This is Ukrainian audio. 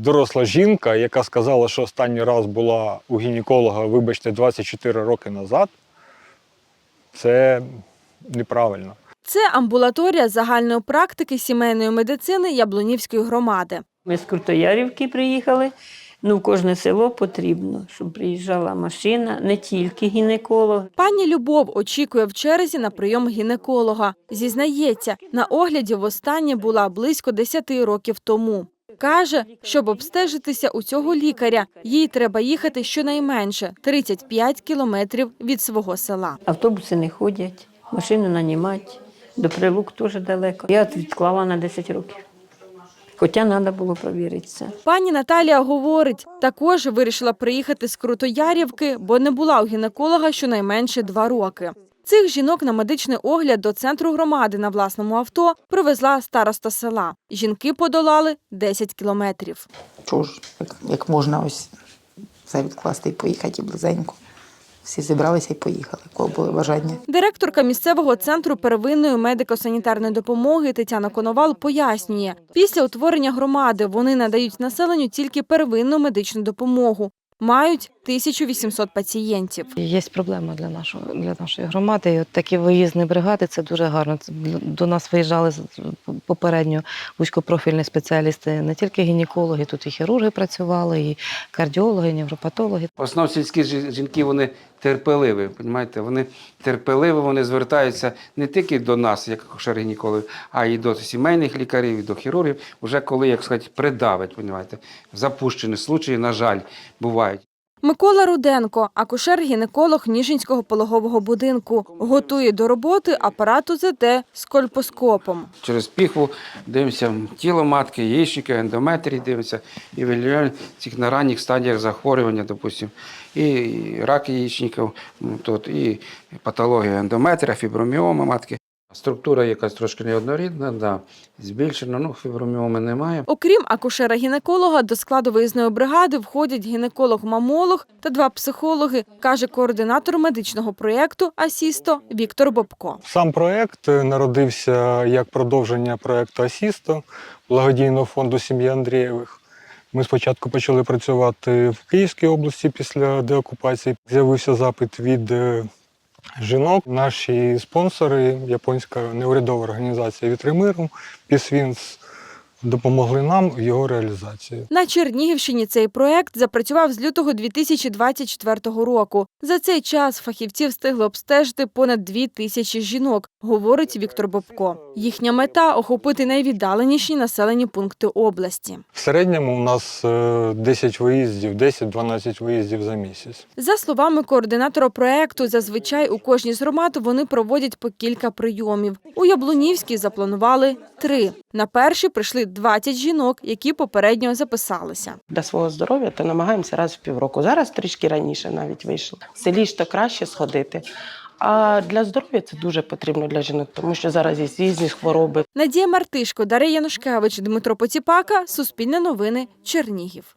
Доросла жінка, яка сказала, що останній раз була у гінеколога, вибачте, 24 роки назад, це неправильно. Це амбулаторія загальної практики сімейної медицини Яблунівської громади. Ми з Крутоярівки приїхали. Ну, в кожне село потрібно, щоб приїжджала машина, не тільки гінеколог. Пані Любов очікує в черзі на прийом гінеколога. Зізнається, на огляді востаннє була близько 10 років тому. Каже, щоб обстежитися у цього лікаря, їй треба їхати щонайменше 35 кілометрів від свого села. Автобуси не ходять, машину нанімати. До прилук теж далеко. Я відклала на 10 років. Хоча треба було провірити це. Пані Наталія говорить, також вирішила приїхати з Крутоярівки, бо не була у гінеколога щонайменше два роки. Цих жінок на медичний огляд до центру громади на власному авто привезла староста села. Жінки подолали 10 кілометрів. Чого ж, як, можна ось все відкласти і поїхати і близенько. Всі зібралися і поїхали, кого були бажання. Директорка місцевого центру первинної медико-санітарної допомоги Тетяна Коновал пояснює, після утворення громади вони надають населенню тільки первинну медичну допомогу. Мають 1800 пацієнтів. Є проблема для нашого для нашої громади. І от такі виїзні бригади це дуже гарно. До нас виїжджали з- попередньо вузькопрофільні спеціалісти, не тільки гінекологи, тут і хірурги працювали, і кардіологи, і невропатологи. В основному сільські жінки вони терпеливі, понімаєте? Вони терпеливі, вони звертаються не тільки до нас, як акушер-гінекологів, а й до сімейних лікарів, і до хірургів, вже коли, як сказати, придавить, понімаєте? Запущені случаї, на жаль, бувають. Микола Руденко, акушер-гінеколог Ніжинського пологового будинку, готує до роботи апарат УЗД з кольпоскопом. Через піхву дивимося тіло матки, яєчника, ендометрії дивимося і виявляємо цих на ранніх стадіях захворювання, допустимо, і рак яєчників, ну, тут, і патологія ендометрія, фіброміома матки. Структура якась трошки неоднорідна, да, збільшена, ну фіброміоми немає. Окрім акушера-гінеколога, до складу виїзної бригади входять гінеколог-мамолог та два психологи, каже координатор медичного проєкту Асісто Віктор Бобко. Сам проект е, народився як продовження проекту Асісто благодійного фонду сім'ї Андрієвих. Ми спочатку почали працювати в Київській області після деокупації. З'явився запит від е, жінок. Наші спонсори, японська неурядова організація Вітримиру, Пісвінс, допомогли нам в його реалізації. На Чернігівщині цей проект запрацював з лютого 2024 року. За цей час фахівці встигли обстежити понад дві тисячі жінок, говорить Віктор Бобко. Їхня мета охопити найвіддаленіші населені пункти області. В середньому у нас е, 10 виїздів, 10-12 виїздів за місяць. За словами координатора проекту, зазвичай у кожній з громад вони проводять по кілька прийомів. У Яблунівській запланували три. На перші прийшли 20 жінок, які попередньо записалися. Для свого здоров'я то намагаємося раз в півроку. Зараз трішки раніше навіть вийшло. В селі ж то краще сходити. А для здоров'я це дуже потрібно для жінок, тому що зараз є різні хвороби. Надія Мартишко, Дар'я Янушкевич, Дмитро Поціпака, Суспільне новини, Чернігів.